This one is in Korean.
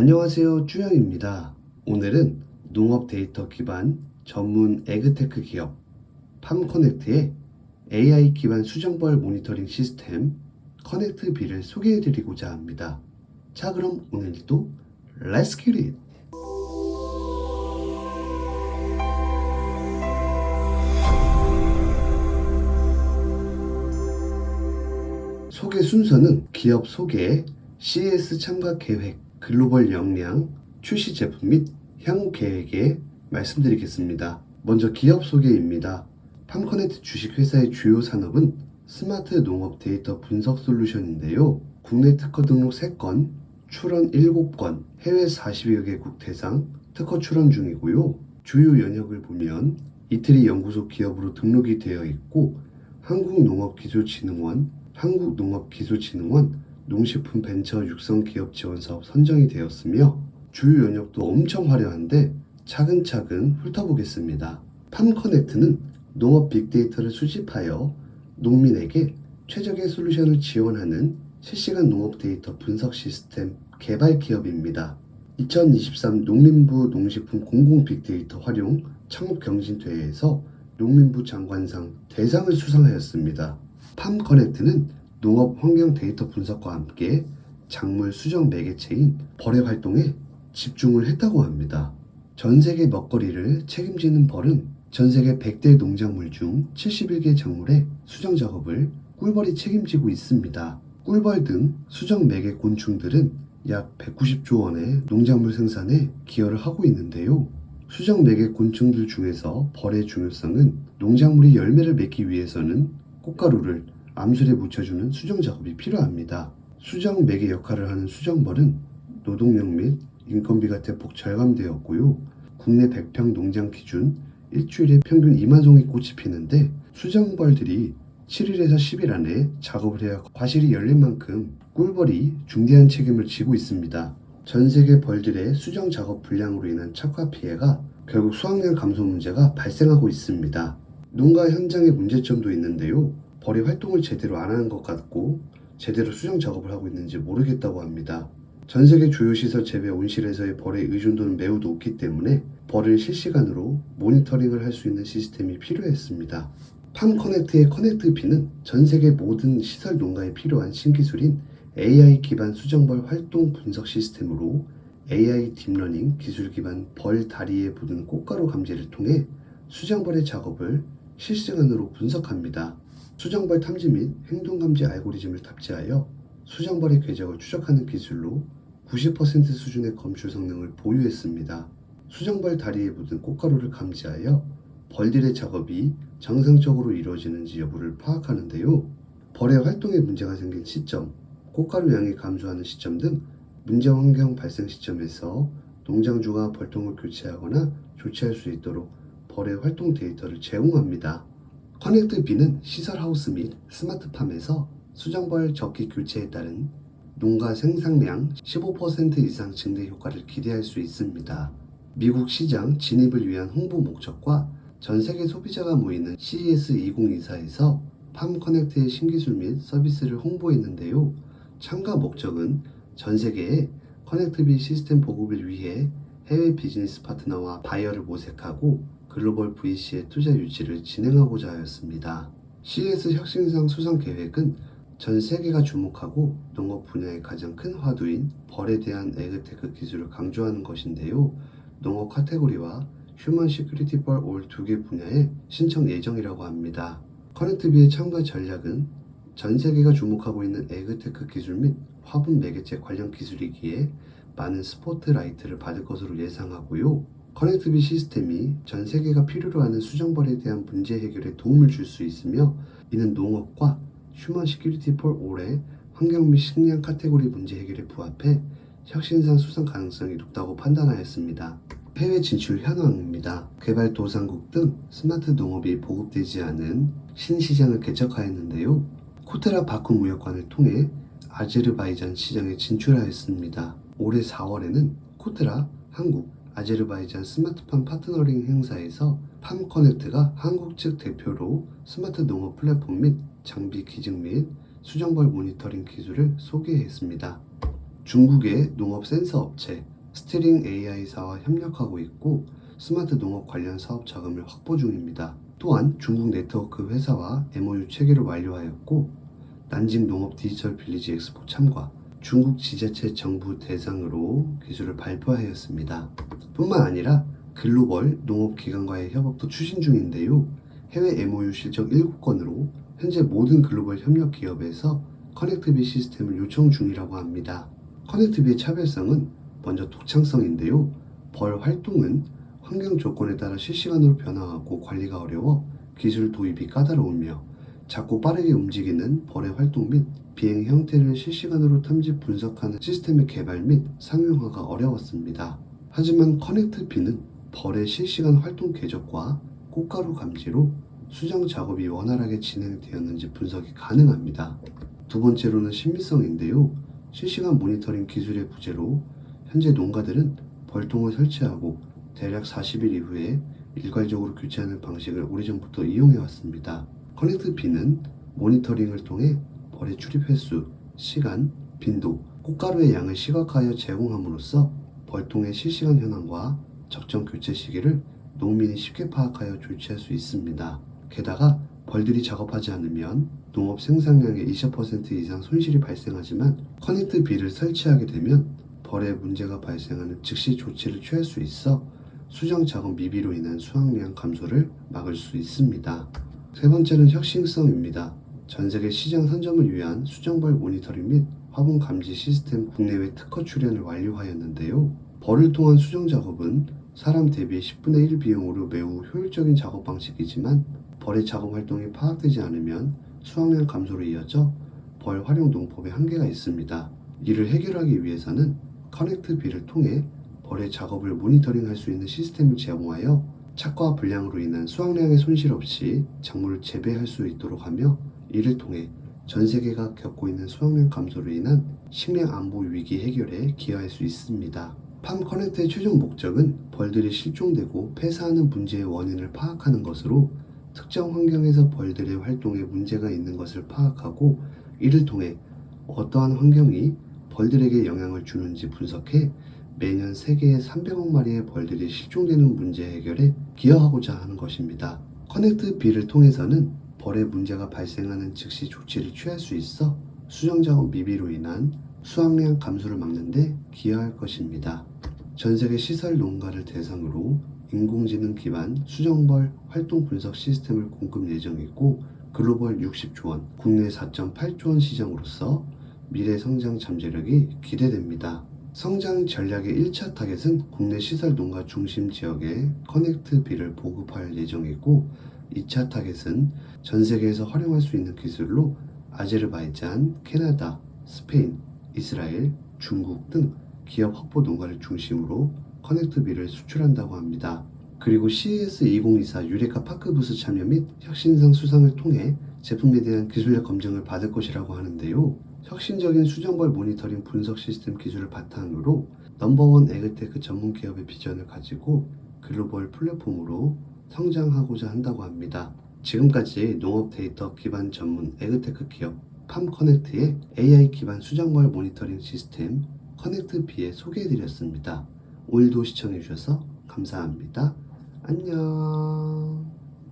안녕하세요. 쭈영입니다. 오늘은 농업 데이터 기반 전문 에그테크 기업 팜커넥트의 AI 기반 수정벌 모니터링 시스템 커넥트 B를 소개해 드리고자 합니다. 자, 그럼 오늘도 Let's get it! 소개 순서는 기업 소개, CS 참가 계획, 글로벌 역량, 출시 제품 및 향후 계획에 말씀드리겠습니다. 먼저 기업 소개입니다. 팜커넥트 주식회사의 주요 산업은 스마트 농업 데이터 분석 솔루션인데요. 국내 특허 등록 3건, 출원 7건, 해외 40여 개국 대상 특허 출원 중이고요. 주요 연역을 보면 이태리 연구소 기업으로 등록이 되어 있고 한국농업기술진흥원, 한국농업기술진흥원 농식품 벤처 육성 기업 지원 사업 선정이 되었으며 주요 연역도 엄청 화려한데 차근차근 훑어보겠습니다. 팜커넥트는 농업 빅데이터를 수집하여 농민에게 최적의 솔루션을 지원하는 실시간 농업 데이터 분석 시스템 개발 기업입니다. 2023 농림부 농식품 공공 빅데이터 활용 창업 경진대회에서 농림부 장관상 대상을 수상하였습니다. 팜커넥트는 농업 환경 데이터 분석과 함께 작물 수정 매개체인 벌의 활동에 집중을 했다고 합니다. 전 세계 먹거리를 책임지는 벌은 전 세계 100대 농작물 중 71개 작물의 수정 작업을 꿀벌이 책임지고 있습니다. 꿀벌 등 수정 매개 곤충들은 약 190조 원의 농작물 생산에 기여를 하고 있는데요. 수정 매개 곤충들 중에서 벌의 중요성은 농작물이 열매를 맺기 위해서는 꽃가루를 암술에 묻혀주는 수정 작업이 필요합니다. 수정 매개 역할을 하는 수정벌은 노동력 및 인건비가 대폭 절감되었고요. 국내 100평 농장 기준 일주일에 평균 2만 송이 꽃이 피는데 수정벌들이 7일에서 10일 안에 작업을 해야 과실이 열릴 만큼 꿀벌이 중대한 책임을 지고 있습니다. 전 세계 벌들의 수정 작업 불량으로 인한 착화 피해가 결국 수확량 감소 문제가 발생하고 있습니다. 농가 현장의 문제점도 있는데요. 벌이 활동을 제대로 안 하는 것 같고 제대로 수정 작업을 하고 있는지 모르겠다고 합니다. 전 세계 주요 시설 재배 온실에서의 벌의 의존도는 매우 높기 때문에 벌을 실시간으로 모니터링을 할 수 있는 시스템이 필요했습니다. 팜 커넥트의 커넥트 B는 전 세계 모든 시설 농가에 필요한 신기술인 AI 기반 수정벌 활동 분석 시스템으로 AI 딥러닝 기술 기반 벌 다리에 묻은 꽃가루 감지를 통해 수정벌의 작업을 실시간으로 분석합니다. 수정벌 탐지 및 행동 감지 알고리즘을 탑재하여 수정벌의 궤적을 추적하는 기술로 90% 수준의 검출 성능을 보유했습니다. 수정벌 다리에 묻은 꽃가루를 감지하여 벌들의 작업이 정상적으로 이루어지는지 여부를 파악하는데요. 벌의 활동에 문제가 생긴 시점, 꽃가루 양이 감소하는 시점 등 문제 환경 발생 시점에서 농장주가 벌통을 교체하거나 조치할 수 있도록 벌의 활동 데이터를 제공합니다. 커넥트 B는 시설 하우스 및 스마트팜에서 수정벌 적기 교체에 따른 농가 생산량 15% 이상 증대 효과를 기대할 수 있습니다. 미국 시장 진입을 위한 홍보 목적과 전 세계 소비자가 모이는 CES 2024에서 팜커넥트의 신기술 및 서비스를 홍보했는데요. 참가 목적은 전 세계의 커넥트비 시스템 보급을 위해 해외 비즈니스 파트너와 바이어를 모색하고 글로벌 VC의 투자 유치를 진행하고자 하였습니다. CS 혁신상 수상 계획은 전 세계가 주목하고 농업 분야의 가장 큰 화두인 벌에 대한 에그테크 기술을 강조하는 것인데요. 농업 카테고리와 휴먼 시큐리티 벌 올 두 개 분야의 신청 예정이라고 합니다. 커넥트비의 참가 전략은 전 세계가 주목하고 있는 에그테크 기술 및 화분 매개체 관련 기술이기에 많은 스포트라이트를 받을 것으로 예상하고요. 커넥트비 시스템이 전 세계가 필요로 하는 수정벌에 대한 문제 해결에 도움을 줄 수 있으며 이는 농업과 휴먼 시큐리티 폴 올의 환경 및 식량 카테고리 문제 해결에 부합해 혁신상 수상 가능성이 높다고 판단하였습니다. 해외 진출 현황입니다. 개발도상국 등 스마트 농업이 보급되지 않은 신시장을 개척하였는데요. 코테라 바쿠 무역관을 통해 아제르바이잔 시장에 진출하였습니다. 올해 4월에는 코테라 한국 아제르바이잔 스마트팜 파트너링 행사에서 팜커넥트가 한국 측 대표로 스마트 농업 플랫폼 및 장비 기증 및 수정벌 모니터링 기술을 소개했습니다. 중국의 농업 센서 업체 스트링 AI사와 협력하고 있고 스마트 농업 관련 사업 자금을 확보 중입니다. 또한 중국 네트워크 회사와 MOU 체결을 완료하였고 난징 농업 디지털 빌리지 엑스포 참가, 중국 지자체 정부 대상으로 기술을 발표하였습니다. 뿐만 아니라 글로벌 농업 기관과의 협업도 추진 중인데요. 해외 MOU 실적 7건으로 현재 모든 글로벌 협력 기업에서 커넥트비 시스템을 요청 중이라고 합니다. 커넥트비의 차별성은 먼저 독창성인데요. 벌 활동은 환경 조건에 따라 실시간으로 변화하고 관리가 어려워 기술 도입이 까다로우며 작고 빠르게 움직이는 벌의 활동 및 비행 형태를 실시간으로 탐지 분석하는 시스템의 개발 및 상용화가 어려웠습니다. 하지만 커넥트비는 벌의 실시간 활동 궤적과 꽃가루 감지로 수정 작업이 원활하게 진행되었는지 분석이 가능합니다. 두 번째로는 신미성인데요. 실시간 모니터링 기술의 부재로 현재 농가들은 벌통을 설치하고 대략 40일 이후에 일괄적으로 교체하는 방식을 오래전부터 이용해 왔습니다. 커넥트 B는 모니터링을 통해 벌의 출입 횟수, 시간, 빈도, 꽃가루의 양을 시각화하여 제공함으로써 벌통의 실시간 현황과 적정 교체 시기를 농민이 쉽게 파악하여 조치할 수 있습니다. 게다가 벌들이 작업하지 않으면 농업 생산량의 20% 이상 손실이 발생하지만 커넥트 B를 설치하게 되면 벌에 문제가 발생하는 즉시 조치를 취할 수 있어 수정 작업 미비로 인한 수확량 감소를 막을 수 있습니다. 세 번째는 혁신성입니다. 전 세계 시장 선점을 위한 수정벌 모니터링 및 화분 감지 시스템 국내외 특허 출연을 완료하였는데요. 벌을 통한 수정 작업은 사람 대비 10분의 1 비용으로 매우 효율적인 작업 방식이지만 벌의 작업 활동이 파악되지 않으면 수확량 감소로 이어져 벌 활용 농법에 한계가 있습니다. 이를 해결하기 위해서는 커넥트 B를 통해 벌의 작업을 모니터링할 수 있는 시스템을 제공하여 착과 불량으로 인한 수확량의 손실 없이 작물을 재배할 수 있도록 하며 이를 통해 전 세계가 겪고 있는 수확량 감소로 인한 식량 안보 위기 해결에 기여할 수 있습니다. 팜 커넥트의 최종 목적은 벌들이 실종되고 폐사하는 문제의 원인을 파악하는 것으로 특정 환경에서 벌들의 활동에 문제가 있는 것을 파악하고 이를 통해 어떠한 환경이 벌들에게 영향을 주는지 분석해 매년 세계에 300억 마리의 벌들이 실종되는 문제 해결에 기여하고자 하는 것입니다. 커넥트 B를 통해서는 벌의 문제가 발생하는 즉시 조치를 취할 수 있어 수정 작업 미비로 인한 수확량 감소를 막는 데 기여할 것입니다. 전 세계 시설 농가를 대상으로 인공지능 기반 수정벌 활동 분석 시스템을 공급 예정이고 글로벌 60조 원, 국내 4.8조 원 시장으로서 미래 성장 잠재력이 기대됩니다. 성장 전략의 1차 타겟은 국내 시설 농가 중심 지역에 커넥트 B를 보급할 예정이고 2차 타겟은 전 세계에서 활용할 수 있는 기술로 아제르바이잔, 캐나다, 스페인, 이스라엘, 중국 등 기업 확보 농가를 중심으로 커넥트 B를 수출한다고 합니다. 그리고 CES 2024 유레카 파크 부스 참여 및 혁신상 수상을 통해 제품에 대한 기술력 검증을 받을 것이라고 하는데요. 혁신적인 수정벌 모니터링 분석 시스템 기술을 바탕으로 넘버원 에그테크 전문 기업의 비전을 가지고 글로벌 플랫폼으로 성장하고자 한다고 합니다. 지금까지 농업 데이터 기반 전문 에그테크 기업 팜커넥트의 AI 기반 수정벌 모니터링 시스템 커넥트 B에 소개해드렸습니다. 오늘도 시청해주셔서 감사합니다. 안녕.